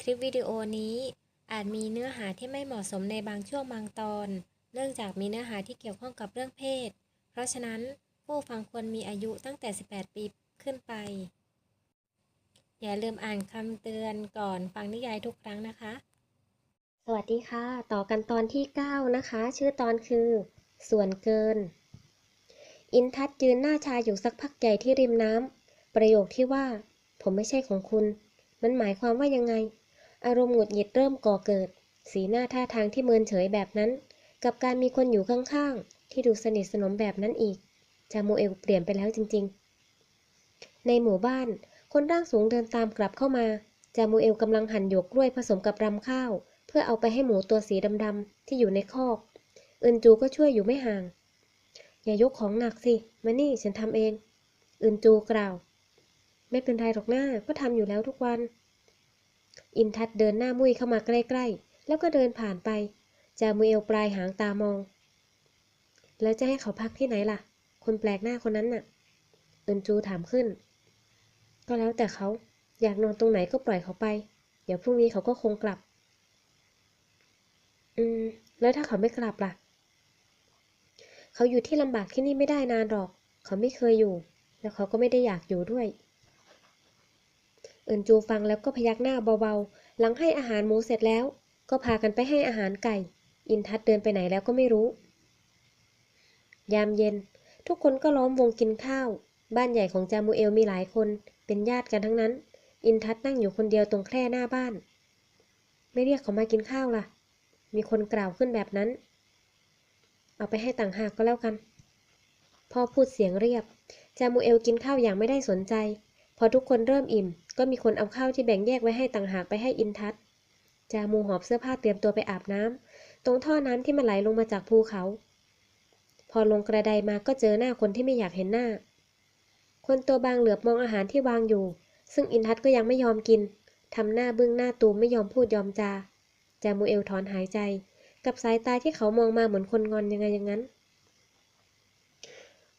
คลิปวิดีโอนี้อาจมีเนื้อหาที่ไม่เหมาะสมในบางช่วงบางตอน เนื่องจากมีเนื้อหาที่เกี่ยวข้องกับเรื่องเพศ เพราะฉะนั้นผู้ฟังควรมีอายุตั้งแต่ 18 ปีขึ้นไป อย่าลืมอ่านคำเตือนก่อนฟังนิยายทุกครั้งนะคะ สวัสดีค่ะ ต่อกันตอนที่ 9 นะคะ ชื่อตอนคือ ส่วนเกิน อินทัศยืนหน้าชายอยู่สักพักใหญ่ที่ริมน้ำประโยคที่ว่า ผมไม่ใช่ของคุณ มันหมายความว่ายังไง อารมณ์หงุดหงิดเริ่มก่อเกิด สีหน้าท่าทางที่เมินเฉยแบบนั้น กับการมีคนอยู่ข้างๆ ที่ดูสนิทสนมแบบนั้นอีก จามูเอลเปลี่ยนไปแล้วจริงๆ ในหมู่บ้าน คนร่างสูงเดินตามกลับเข้ามา จามูเอลกำลังหั่นหยวกกล้วยผสมกับรำข้าว เพื่อเอาไปให้หมูตัวสีดำๆที่อยู่ในคอกเอินจูก็ช่วยอยู่ไม่ห่าง อย่ายกของหนักสิ มานี่ฉันทำเองเอินจูกล่าว ไม่เป็นไรหรอกหน้าก็ทำอยู่แล้วทุกวัน อินทัศเดินหน้ามุ้ยเข้ามาใกล้ๆ แล้วก็เดินผ่านไป จามูเอลปลายหางตามอง แล้วจะให้เขาพักที่ไหนล่ะ คนแปลกหน้าคนนั้นน่ะ เอินจูถามขึ้น ก็แล้วแต่เขา อยากนอนตรงไหนก็ปล่อยเขาไป เดี๋ยวพรุ่งนี้เขาก็คงกลับ อืม แล้วถ้าเขาไม่กลับล่ะ เขาอยู่ที่ลำบากที่นี่ไม่ได้นานหรอก เขาไม่เคยอยู่ แล้วเขาก็ไม่ได้อยากอยู่ด้วย เอินจูฟังแล้วก็พยักหน้าเบาๆ หลังให้อาหารหมูเสร็จแล้ว ก็พากันไปให้อาหารไก่ อินทัศเดินไปไหนแล้วก็ไม่รู้ ยามเย็น ทุกคนก็ล้อมวงกินข้าว บ้านใหญ่ของจามูเอลมีหลายคน เป็นญาติกันทั้งนั้น อินทัศน์นั่งอยู่คนเดียวตรงแคร่หน้าบ้าน ไม่เรียกเขามากินข้าวล่ะ มีคนกล่าวขึ้นแบบนั้น เอาไปให้ต่างหากก็แล้วกัน พ่อพูดเสียงเรียบ จามูเอลกินข้าวอย่างไม่ได้สนใจ พอทุกคนเริ่มอิ่ม ก็มีคนเอาข้าวที่แบ่งแยกไว้ให้ต่างหากไปให้อินทัศจามูหอบเสื้อผ้าเตรียมตัวไปอาบน้ำตรงท่อน้ำที่มันไหลลงมาจากภูเขา พอลงกระไดมาก็เจอหน้าคนที่ไม่อยากเห็นหน้า คนตัวบางเหลือบมองอาหารที่วางอยู่ ซึ่งอินทัศก็ยังไม่ยอมกินทำหน้าบึ้งหน้าตูมไม่ยอมพูดยอมจา จามูเอลถอนหายใจ กับสายตาที่เขามองมาเหมือนคนงอนยังไงอย่างนั้น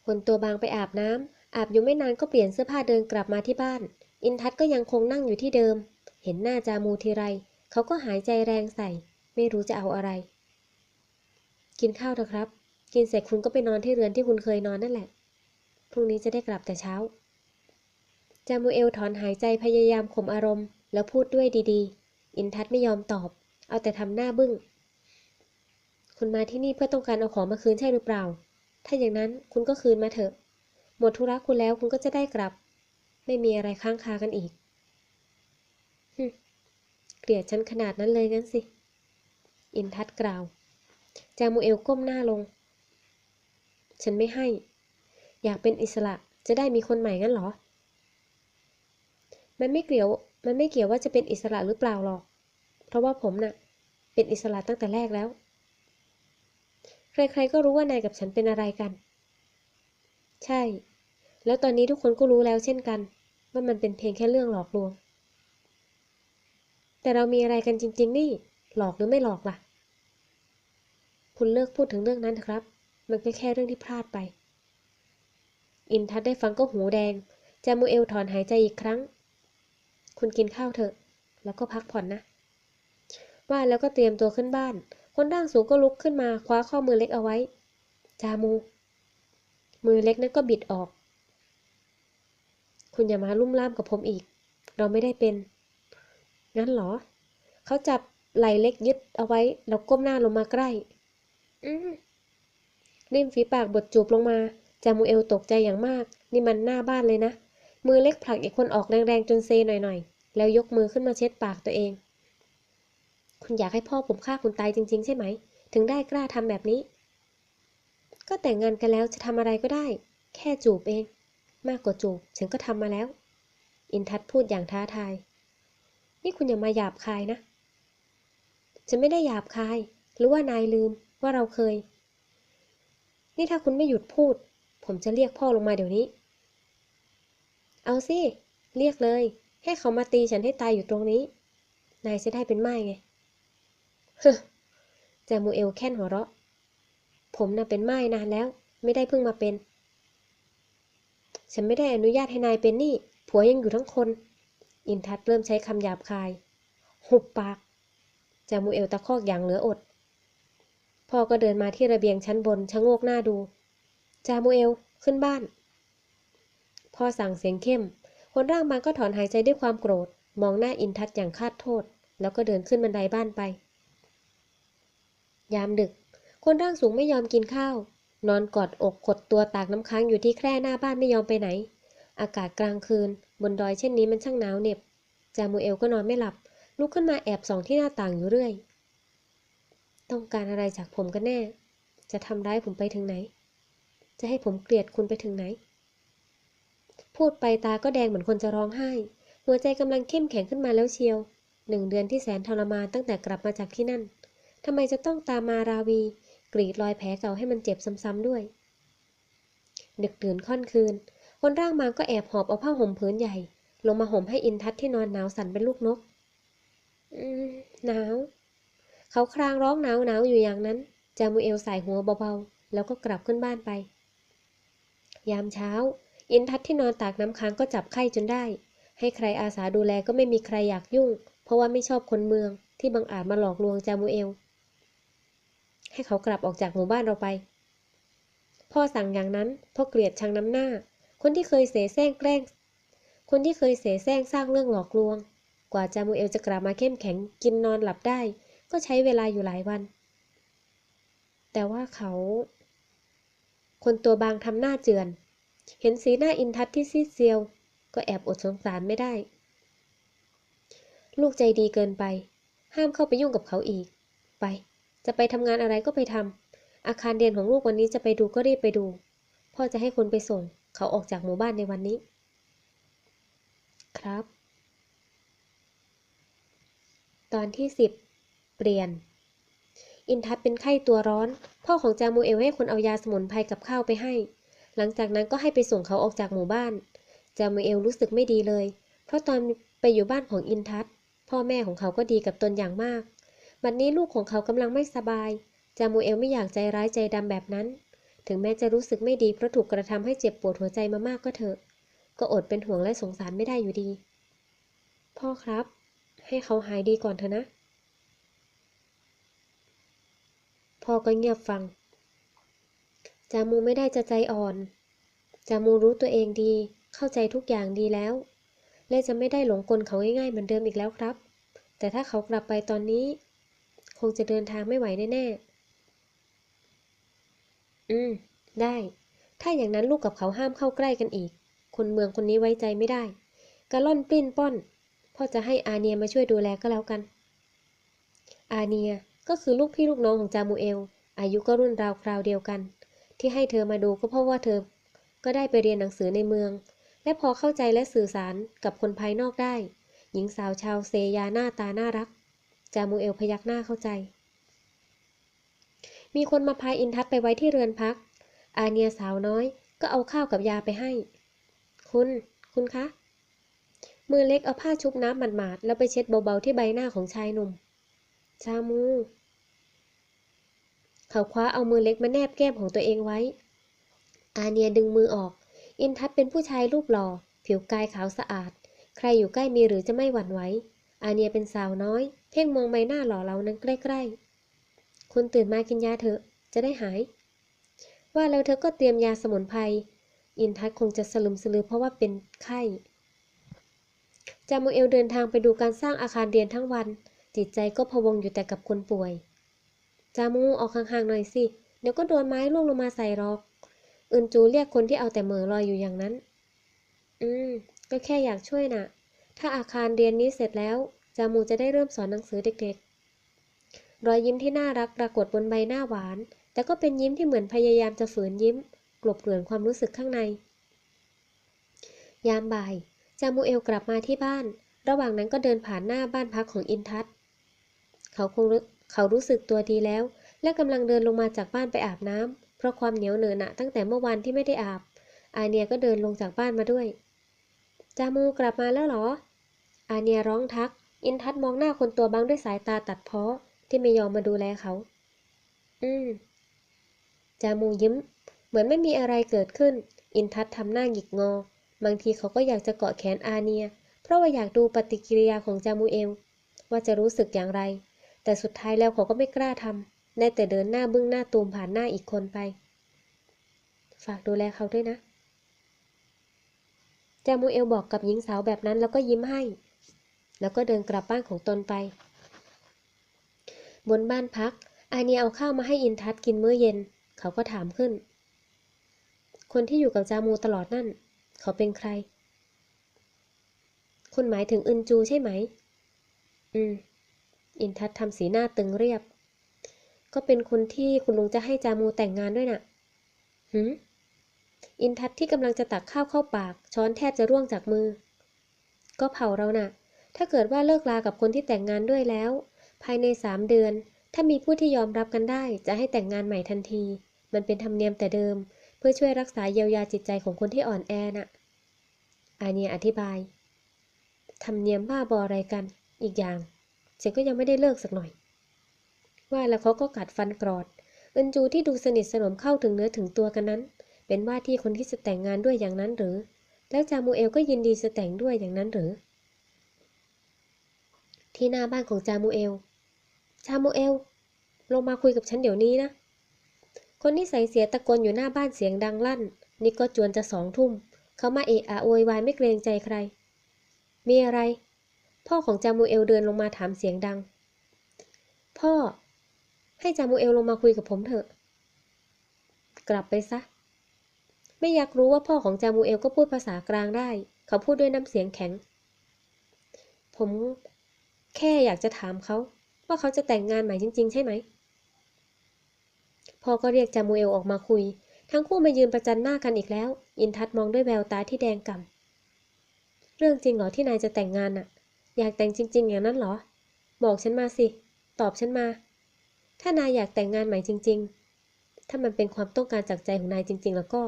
คนตัวบางไปอาบน้ำอาบอยู่ไม่นานก็เปลี่ยนเสื้อผ้าเดินกลับมาที่บ้าน อินทัศก็ยังคงนั่งอยู่ที่เดิม เห็นหน้าจามูทีไร เขาก็หายใจแรงใส่ ไม่รู้จะเอาอะไร กินข้าวเถอะครับ กินเสร็จคุณก็ไปนอนที่เรือนที่คุณเคยนอนนั่นแหละ พรุ่งนี้จะได้กลับแต่เช้า จามูเอลถอนหายใจพยายามข่มอารมณ์ แล้วพูดด้วยดีๆ อินทัศไม่ยอมตอบ เอาแต่ทำหน้าบึ้ง คุณมาที่นี่เพื่อต้องการเอาของมาคืนใช่หรือเปล่า ถ้าอย่างนั้นคุณก็คืนมาเถอะ หมดธุระคุณแล้วคุณก็จะได้กลับ ไม่มีอะไรค้างคากันอีกฮึเกลียดฉันขนาดนั้นเลยงั้นสิ อินทัศกล่าว จามูเอลก้มหน้าลง ฉันไม่ให้ อยากเป็นอิสระจะได้มีคนใหม่งั้นเหรอ มันไม่เกี่ยว มันไม่เกี่ยวว่าจะเป็นอิสระหรือเปล่าหรอก เพราะว่าผมน่ะ เป็นอิสระตั้งแต่แรกแล้ว ใครๆก็รู้ว่านายกับฉันเป็นอะไรกัน ใช่ แล้วตอนนี้ทุกคนก็รู้แล้วเช่นกัน ว่ามันเป็นเพียงแค่เรื่องหลอกลวง แต่เรามีอะไรกันจริง ๆ นี่ หลอกหรือไม่หลอกล่ะ คุณเลิกพูดถึงเรื่องนั้นเถอะครับ มันก็แค่เรื่องที่พลาดไป อินทัศน์ได้ฟังก็หูแดง จามูเอลถอนหายใจอีกครั้ง คุณกินข้าวเถอะ แล้วก็พักผ่อนนะ ว่าแล้วก็เตรียมตัวขึ้นบ้าน คนร่างสูงก็ลุกขึ้นมาคว้าข้อมือเล็กเอาไว้ จามู มือเล็กนั้นก็บิดออก คุณอย่ามาลุ่มล่ามกับผมอีก เราไม่ได้เป็น งั้นเหรอ เขาจับไหล่เล็กยึดเอาไว้ แล้วก้มหน้าลงมาใกล้ อืมริมฝีปากบดจูบลงมา จามูเอลตกใจอย่างมาก นี่มันหน้าบ้านเลยนะ มือเล็กผลักอีกคนออกแรงๆจนเซหน่อยๆ แล้วยกมือขึ้นมาเช็ดปากตัวเอง คุณอยากให้พ่อผมฆ่าคุณตายจริง ๆ ใช่ไหม ถึงได้กล้าทำแบบนี้ ก็แต่งงานกันแล้วจะทำอะไรก็ได้ แค่จูบเอง มากกว่าจูบฉันก็ทำมาแล้ว อินทัศน์พูดอย่างท้าทาย นี่คุณอย่ามาหยาบคายนะ ฉันไม่ได้หยาบคาย หรือว่านายลืมว่าเราเคย นี่ถ้าคุณไม่หยุดพูด ผมจะเรียกพ่อลงมาเดี๋ยวนี้ เอาสิ เรียกเลย ให้เขามาตีฉันให้ตายอยู่ตรงนี้ นายจะได้เป็นไม้ไงเฮึจมูเอลแค่นหัวเราะ ผมน่ะเป็นไม้นานแล้ว ไม่ได้เพิ่งมาเป็น ฉันไม่ได้อนุญาตให้นายเป็นนี่ ผัวยังอยู่ทั้งคน อินทัศน์เริ่มใช้คำหยาบคาย หุบปาก จามูเอลตะคอกอย่างเหลืออด พ่อก็เดินมาที่ระเบียงชั้นบนชะโงกหน้าดู จามูเอลขึ้นบ้าน พ่อสั่งเสียงเข้ม คนร่างมันก็ถอนหายใจด้วยความโกรธ มองหน้าอินทัศน์อย่างคาดโทษ แล้วก็เดินขึ้นบันไดบ้านไป ยามดึก คนร่างสูงไม่ยอมกินข้าว นอนกอดอกขดตัวตากน้ำค้างอยู่ที่แคร่หน้าบ้านไม่ยอมไปไหน อากาศกลางคืน บนดอยเช่นนี้มันช่างหนาวเหน็บ จามูเอลก็นอนไม่หลับ ลุกขึ้นมาแอบส่องที่หน้าต่างอยู่เรื่อย ต้องการอะไรจากผมกันแน่ จะทำร้ายผมไปถึงไหน จะให้ผมเกลียดคุณไปถึงไหน พูดไปตาก็แดงเหมือนคนจะร้องไห้ หัวใจกำลังเข้มแข็งขึ้นมาแล้วเชียว หนึ่งเดือนที่แสนทรมานตั้งแต่กลับมาจากที่นั่นทำไมจะต้องตามมาราวี กรีดรอยแผลเก่าให้มันเจ็บซ้ำๆด้วย ดึกดื่นค่อนคืน คนร่างมาก็แอบหอบเอาผ้าห่มผืนใหญ่ ลงมาห่มให้อินทัศน์ที่นอนหนาวสั่นเป็นลูกนก อืมหนาว เขาครางร้องหนาวหนาวอยู่อย่างนั้น จามูเอลใส่หัวเบาๆ แล้วก็กลับขึ้นบ้านไป ยามเช้า อินทัศน์ที่นอนตากน้ำค้างก็จับไข้จนได้ ให้ใครอาสาดูแลก็ไม่มีใครอยากยุ่ง เพราะว่าไม่ชอบคนเมืองที่บังอาจมาหลอกลวงจามูเอล ให้เขากลับออกจากหมู่บ้านเราไป พ่อสั่งอย่างนั้นเพราะเกลียดชังน้ำหน้า คนที่เคยเสแสร้งแกล้ง คนที่เคยเสแสร้งสร้างเรื่องหลอกลวง กว่าจามูเอลจะกลับมาเข้มแข็งกินนอนหลับได้ ก็ใช้เวลาอยู่หลายวัน แต่ว่าเขา คนตัวบางทำหน้าเจือน เห็นสีหน้าอินทัศน์ที่ซีดเซียว ก็แอบอดสงสารไม่ได้ ลูกใจดีเกินไป ห้ามเข้าไปยุ่งกับเขาอีก ไป จะไปทำงานอะไรก็ไปทำอาคารเรียนของลูกวันนี้จะไปดูก็รีบไปดู พ่อจะให้คนไปส่ง เขาออกจากหมู่บ้านในวันนี้ ครับ ตอนที่สิบเปลี่ยน อินทัศน์เป็นไข้ตัวร้อน พ่อของจามูเอลให้คนเอายาสมุนไพรกับข้าวไปให้ หลังจากนั้นก็ให้ไปส่งเขาออกจากหมู่บ้าน จามูเอลรู้สึกไม่ดีเลย เพราะตอนไปอยู่บ้านของอินทัศน์พ่อแม่ของเขาก็ดีกับตนอย่างมาก บัดนนี้ลูกของเขากำลังไม่สบาย จามูเอลไม่อยากใจร้ายใจดำแบบนั้น ถึงแม้จะรู้สึกไม่ดีเพราะถูกกระทำให้เจ็บปวดหัวใจมามากก็เถอะ ก็อดเป็นห่วงและสงสารไม่ได้อยู่ดี พ่อครับ ให้เขาหายดีก่อนเถอะนะ พ่อก็เงียบฟัง จามูไม่ได้จะใจอ่อน จามูรู้ตัวเองดี เข้าใจทุกอย่างดีแล้ว และจะไม่ได้หลงกลเขาง่ายๆเหมือนเดิมอีกแล้วครับ แต่ถ้าเขากลับไปตอนนี้ คงจะเดินทางไม่ไหวแน่ๆ อืม ได้ ถ้าอย่างนั้นลูกกับเขาห้ามเข้าใกล้กันอีก คนเมืองคนนี้ไว้ใจไม่ได้ กระล่อนปลิ้นป้อน พ่อจะให้อาเนียมาช่วยดูแลก็แล้วกัน อาเนียก็คือลูกพี่ลูกน้องของจามูเอล อายุก็รุ่นราวคราวเดียวกัน ที่ให้เธอมาดูก็เพราะว่าเธอ ก็ได้ไปเรียนหนังสือในเมือง และพอเข้าใจและสื่อสารกับคนภายนอกได้ หญิงสาวชาวเซยาหน้าตาน่ารัก จามูเอลพยักหน้าเข้าใจ มีคนมาพายอินทัศไปไว้ที่เรือนพัก อาเนียสาวน้อยก็เอาข้าวกับยาไปให้ คุณ คุณคะ มือเล็กเอาผ้าชุบน้ำหมาดๆแล้วไปเช็ดเบาๆที่ใบหน้าของชายหนุ่ม ชามู เขาคว้าเอามือเล็กมาแนบแก้มของตัวเองไว้ อาเนียดึงมือออก อินทัศเป็นผู้ชายรูปหล่อ ผิวกายขาวสะอาด ใครอยู่ใกล้มีหรือจะไม่หวั่นไหว อาเนียเป็นสาวน้อย เพ่งมองใบหน้าหล่อเหลานั้นใกล้ๆ คุณตื่นมากินยาเถอะ จะได้หาย ว่าแล้วเธอก็เตรียมยาสมุนไพร อินทัศคงจะสลึมสลือเพราะว่าเป็นไข้ จามูเอลเดินทางไปดูการสร้างอาคารเรียนทั้งวัน จิตใจก็พะวงอยู่แต่กับคนป่วย จามูออกห่างๆหน่อยสิ เดี๋ยวก็โดนไม้ล่วงลงมาใส่หรอก อึนจูเรียกคนที่เอาแต่เหม่อลอยอยู่อย่างนั้น อืม ก็แค่อยากช่วยน่ะ ถ้าอาคารเรียนนี้เสร็จแล้ว จามูจะได้เริ่มสอนหนังสือเด็กๆ รอยยิ้มที่น่ารักปรากฏบนใบหน้าหวาน แต่ก็เป็นยิ้มที่เหมือนพยายามจะฝืนยิ้ม กลบเกลื่อนความรู้สึกข้างใน ยามบ่าย จามูเอลกลับมาที่บ้าน ระหว่างนั้นก็เดินผ่านหน้าบ้านพักของอินทัศเขาคงเขารู้สึกตัวดีแล้ว และกำลังเดินลงมาจากบ้านไปอาบน้ำเพราะความเหนียวเหนอะหนะตั้งแต่เมื่อวานที่ไม่ได้อาบ อาเนียก็เดินลงจากบ้านมาด้วย จามูกลับมาแล้วเหรอ อาเนียร้องทัก อินทัศมองหน้าคนตัวบังด้วยสายตาตัดเพ้อที่ไม่ยอมมาดูแลเขา อืม จามูยิ้ม เหมือนไม่มีอะไรเกิดขึ้น อินทัศทำหน้าหงิกงอ บางทีเขาก็อยากจะเกาะแขนอาเนีย เพราะว่าอยากดูปฏิกิริยาของจามูเอล ว่าจะรู้สึกอย่างไร แต่สุดท้ายแล้วเขาก็ไม่กล้าทำได้แต่เดินหน้าบึ้งหน้าตูมผ่านหน้าอีกคนไป ฝากดูแลเขาด้วยนะจามูเอลบอกกับหญิงสาวแบบนั้นแล้วก็ยิ้มให้ แล้วก็เดินกลับบ้านของตนไป บนบ้านพัก อาเนียเอาข้าวมาให้อินทัศน์กินมื้อเย็น เขาก็ถามขึ้น คนที่อยู่กับจามูตลอดนั่น เขาเป็นใคร คุณหมายถึงอึนจูใช่ไหม อืม อินทัศน์ทำสีหน้าตึงเรียบ ก็เป็นคนที่คุณลุงจะให้จามูแต่งงานด้วยน่ะหืมอินทัศน์ที่กำลังจะตักข้าวเข้าปาก ช้อนแทบจะร่วงจากมือ ก็เผาเราน่ะ ถ้าเกิดว่าเลิกลากับคนที่แต่งงานด้วยแล้ว ภายในสามเดือน ถ้ามีผู้ที่ยอมรับกันได้ จะให้แต่งงานใหม่ทันที มันเป็นธรรมเนียมแต่เดิม เพื่อช่วยรักษาเยียวยาจิตใจของคนที่อ่อนแอน่ะอาเนียอธิบาย ธรรมเนียมบ้าบออะไรกัน อีกอย่างฉันก็ยังไม่ได้เลิกสักหน่อย ว่าแล้วเขาก็กัดฟันกรอดอึนจูที่ดูสนิทสนมเข้าถึงเนื้อถึงตัวกันนั้น เป็นว่าที่คนที่จะแต่งงานด้วยอย่างนั้นหรือ แล้วจามูเอลก็ยินดีจะแต่งด้วยอย่างนั้นหรือ ที่หน้าบ้านของจามูเอล จามูเอล ลงมาคุยกับฉันเดี๋ยวนี้นะ คนที่ใส่เสียตะโกนอยู่หน้าบ้านเสียงดังลั่น นี่ก็จวนจะสองทุ่ม เขามาเอะอะโวยวายไม่เกรงใจใคร มีอะไร พ่อของจามูเอลเดินลงมาถามเสียงดัง พ่อ ให้จามูเอลลงมาคุยกับผมเถอะ กลับไปซะ ไม่อยากรู้ว่าพ่อของจามูเอลก็พูดภาษากลางได้ เขาพูดด้วยน้ำเสียงแข็ง ผม แค่อยากจะถามเขาว่าเขาจะแต่งงานใหม่จริง ๆ ใช่ไหม พ่อก็เรียกจามูเอลออกมาคุย ทั้งคู่มายืนประจันหน้ากันอีกแล้ว อินทัศน์มองด้วยแววตาที่แดงก่ำเรื่องจริงเหรอที่นายจะแต่งงานน่ะ อยากแต่งจริง ๆ อย่างนั้นเหรอ บอกฉันมาสิ ตอบฉันมา ถ้านายอยากแต่งงานใหม่จริง ๆ ถ้ามันเป็นความต้องการจากใจของนายจริง ๆ แล้วก็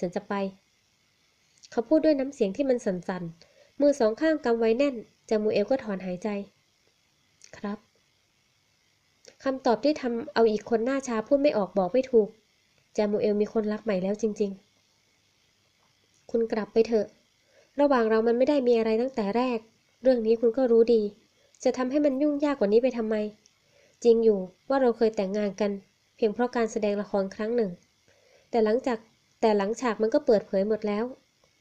ฉันจะไป เขาพูดด้วยน้ำเสียงที่มันสั่นๆมือสองข้างกำไว้แน่นจามูเอลก็ถอนหายใจ ครับคำตอบที่ทำเอาอีกคนหน้าชาพูดไม่ออกบอกไม่ถูก จามูเอลมีคนรักใหม่แล้วจริง ๆ คุณกลับไปเถอะ ระหว่างเรามันไม่ได้มีอะไรตั้งแต่แรก เรื่องนี้คุณก็รู้ดี จะทำให้มันยุ่งยากกว่านี้ไปทำไม จริงอยู่ว่าเราเคยแต่งงานกัน เพียงเพราะการแสดงละครครั้งหนึ่ง แต่หลังจากแต่หลังฉากมันก็เปิดเผยหมดแล้ว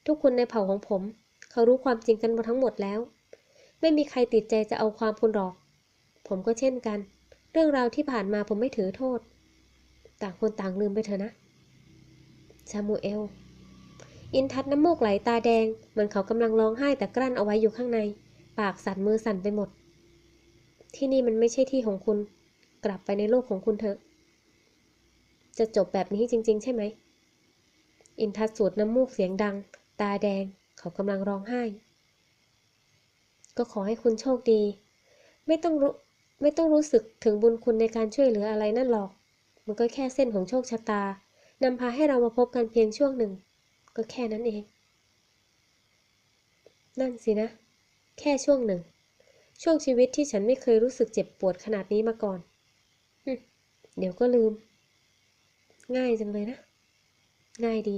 ทุกคนในเผ่าของผม เขารู้ความจริงกันหมดทั้งหมดแล้ว ไม่มีใครติดใจจะเอาความคุณหรอก ผมก็เช่นกัน เรื่องราวที่ผ่านมาผมไม่ถือโทษ ต่างคนต่างลืมไปเถอะนะ ซามูเอล อินทัศน์น้ำมูกไหลตาแดง เหมือนเขากำลังร้องไห้แต่กลั้นเอาไว้อยู่ข้างใน ปากสั่นมือสั่นไปหมด ที่นี่มันไม่ใช่ที่ของคุณ กลับไปในโลกของคุณเถอะ จะจบแบบนี้จริง ๆ ใช่ไหม อินทัศน์สูดน้ำมูกเสียงดัง ตาแดง เขากำลังร้องไห้ ก็ขอให้คุณโชคดี ไม่ต้องรู้ ไม่ต้องรู้สึกถึงบุญคุณในการช่วยเหลืออะไรนั่นหรอก มันก็แค่เส้นของโชคชะตานำพาให้เรามาพบกันเพียงช่วงหนึ่ง ก็แค่นั้นเอง นั่นสินะ แค่ช่วงหนึ่ง ช่วงชีวิตที่ฉันไม่เคยรู้สึกเจ็บปวดขนาดนี้มาก่อนเดี๋ยวก็ลืม ง่ายจังเลยนะ ง่ายดี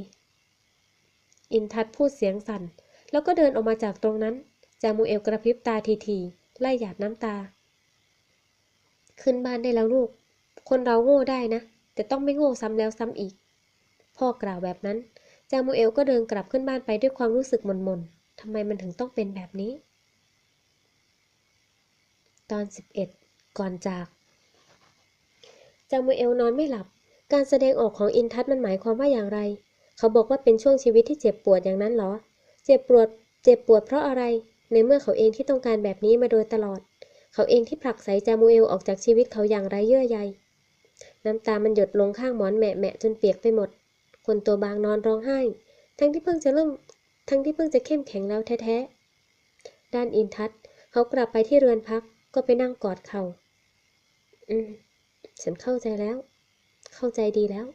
อินทัศน์พูดเสียงสั่น แล้วก็เดินออกมาจากตรงนั้น จามูเอลกระพริบตาทีๆไล่หยาดน้ำตา ขึ้นบ้านได้แล้วลูก คนเราโง่ได้นะ แต่ต้องไม่โง่ซ้ำแล้วซ้ำอีก พ่อกล่าวแบบนั้น จามูเอลก็เดินกลับขึ้นบ้านไปด้วยความรู้สึกหม่นๆทำไมมันถึงต้องเป็นแบบนี้ ตอน 11 ก่อนจาก จามูเอลนอนไม่หลับ การแสดงออกของอินทัศมันหมายความว่าอย่างไร เขาบอกว่าเป็นช่วงชีวิตที่เจ็บปวดอย่างนั้นเหรอ เจ็บปวด เจ็บปวดเพราะอะไร ในเมื่อเขาเองที่ต้องการแบบนี้มาโดยตลอด เขาเองที่ผลักไสจามูเอลออกจากชีวิตเขาอย่างไร้เยื่อใย น้ำตามันหยดลงข้างหมอนแหมะๆจนเปียกไปหมด คนตัวบางนอนร้องไห้ ทั้งที่เพิ่งจะเริ่ม ทั้งที่เพิ่งจะเข้มแข็งแล้วแท้ๆ ด้านอินทัศเขากลับไปที่เรือนพัก ก็ไปนั่งกอดเขา อืม ฉันเข้าใจแล้ว เข้าใจดีแล้ว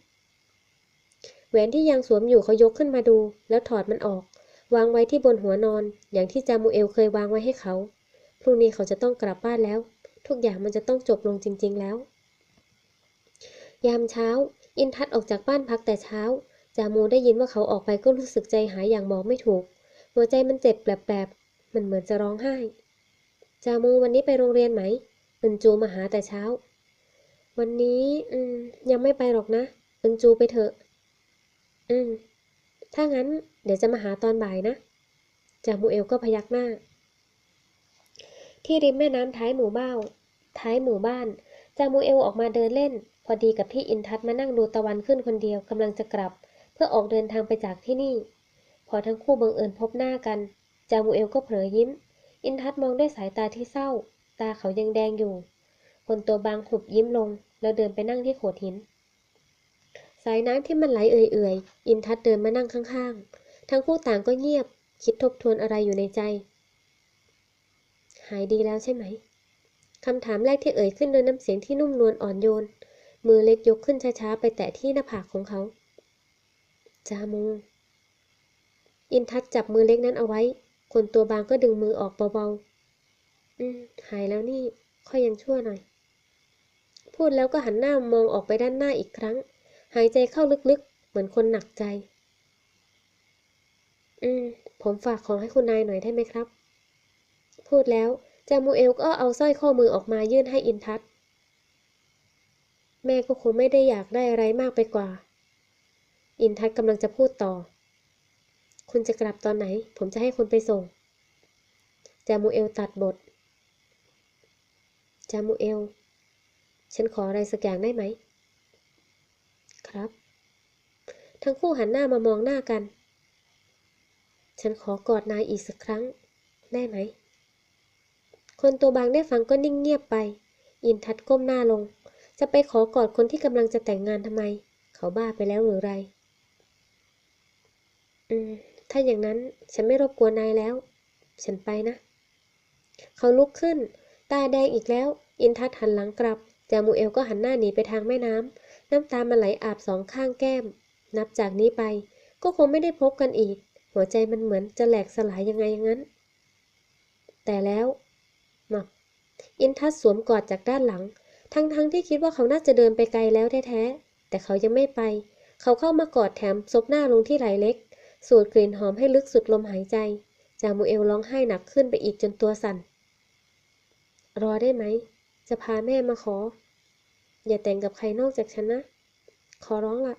แหวนที่ยังสวมอยู่เขายกขึ้นมาดู แล้วถอดมันออก วางไว้ที่บนหัวนอน อย่างที่จามูเอลเคยวางไว้ให้เขา พรุ่งนี้เขาจะต้องกลับบ้านแล้ว ทุกอย่างมันจะต้องจบลงจริง ๆแล้ว ยามเช้า อินทัศออกจากบ้านพักแต่เช้า จามูได้ยินว่าเขาออกไปก็รู้สึกใจหายอย่างบอกไม่ถูก หัวใจมันเจ็บแปลบๆ มันเหมือนจะร้องไห้ จามูวันนี้ไปโรงเรียนไหมอึนจูมาหาแต่เช้า วันนี้อืมยังไม่ไปหรอกนะอึนจูไปเถอะ อืมถ้างั้น เดี๋ยวจะมาหาตอนบ่ายนะ จามูเอลก็พยักหน้า ที่ริมแม่น้ำท้ายหมู่บ้านท้ายหมู่บ้าน จามูเอลออกมาเดินเล่น พอดีกับพี่อินทัศมานั่งดูตะวันขึ้นคนเดียวกำลังจะกลับ เพื่อออกเดินทางไปจากที่นี่ พอทั้งคู่บังเอิญพบหน้ากัน จามูเอลก็เผลอยิ้ม อินทัศมองด้วยสายตาที่เศร้า ตาเขายังแดงอยู่ คนตัวบางหุบยิ้มลง แล้วเดินไปนั่งที่โขดหิน สายน้ำที่มันไหลเอื่อยๆอินทัศเดินมานั่งข้างๆ ทั้งคู่ต่างก็เงียบ คิดทบทวนอะไรอยู่ในใจายดีแล้วใช่ไหมคำถามแรกที่เอ่ยขึ้นโดยน้ำเสียงที่นุ่มนวลอ่อนโยน มือเล็กยกขึ้นช้าๆไปแตะที่หน้าผากของเขา จามูอินทัศจับมือเล็กนั้นเอาไว้ คนตัวบางก็ดึงมือออกเบาๆ อืม หายแล้วนี่ ค่อยยังชั่วหน่อย พูดแล้วก็หันหน้ามองออกไปด้านหน้าอีกครั้ง หายใจเข้าลึกๆ เหมือนคนหนักใจ อืม ผมฝากของให้คุณนายหน่อยได้ไหมครับ พูดแล้วจามูเอลก็เอาสร้อยข้อมือออกมายื่นให้อินทัศแม่ก็คงไม่ได้อยากได้อะไรมากไปกว่า อินทัศกำลังจะพูดต่อ คุณจะกลับตอนไหน ผมจะให้คนไปส่ง จามูเอลตัดบท จามูเอล ฉันขออะไรสักอย่างได้ไหม ครับ ทั้งคู่หันหน้ามามองหน้ากัน ฉันขอกอดนายอีกสักครั้ง ได้ไหม คนตัวบางได้ฟังก็นิ่งเงียบไป อินทัศก้มหน้าลง จะไปขอกอดคนที่กำลังจะแต่งงานทำไม เขาบ้าไปแล้วหรือไร อืม ถ้าอย่างนั้นฉันไม่รบกวนนายแล้ว ฉันไปนะ เขาลุกขึ้น ตาแดงอีกแล้ว อินทัศหันหลังกลับ จามูเอลก็หันหน้าหนีไปทางแม่น้ำ น้ำตามันไหลอาบสองข้างแก้ม นับจากนี้ไป ก็คงไม่ได้พบกันอีก หัวใจมันเหมือนจะแหลกสลายยังไงอย่างนั้น แต่แล้ว มับอินทัศสวมกอดจากด้านหลัง ทั้งๆทที่คิดว่าเขาน่าจะเดินไปไกลแล้วแท้ๆ แต่เขายังไม่ไป เขาเข้ามากอดแถมซบหน้าลงที่ไหล่เล็ก สูดกลิ่นหอมให้ลึกสุดลมหายใจ จามูเอลร้องไห้หนักขึ้นไปอีกจนตัวสั่น รอได้ไหม จะพาแม่มาขอ อย่าแต่งกับใครนอกจากฉันนะ ขอร้องละ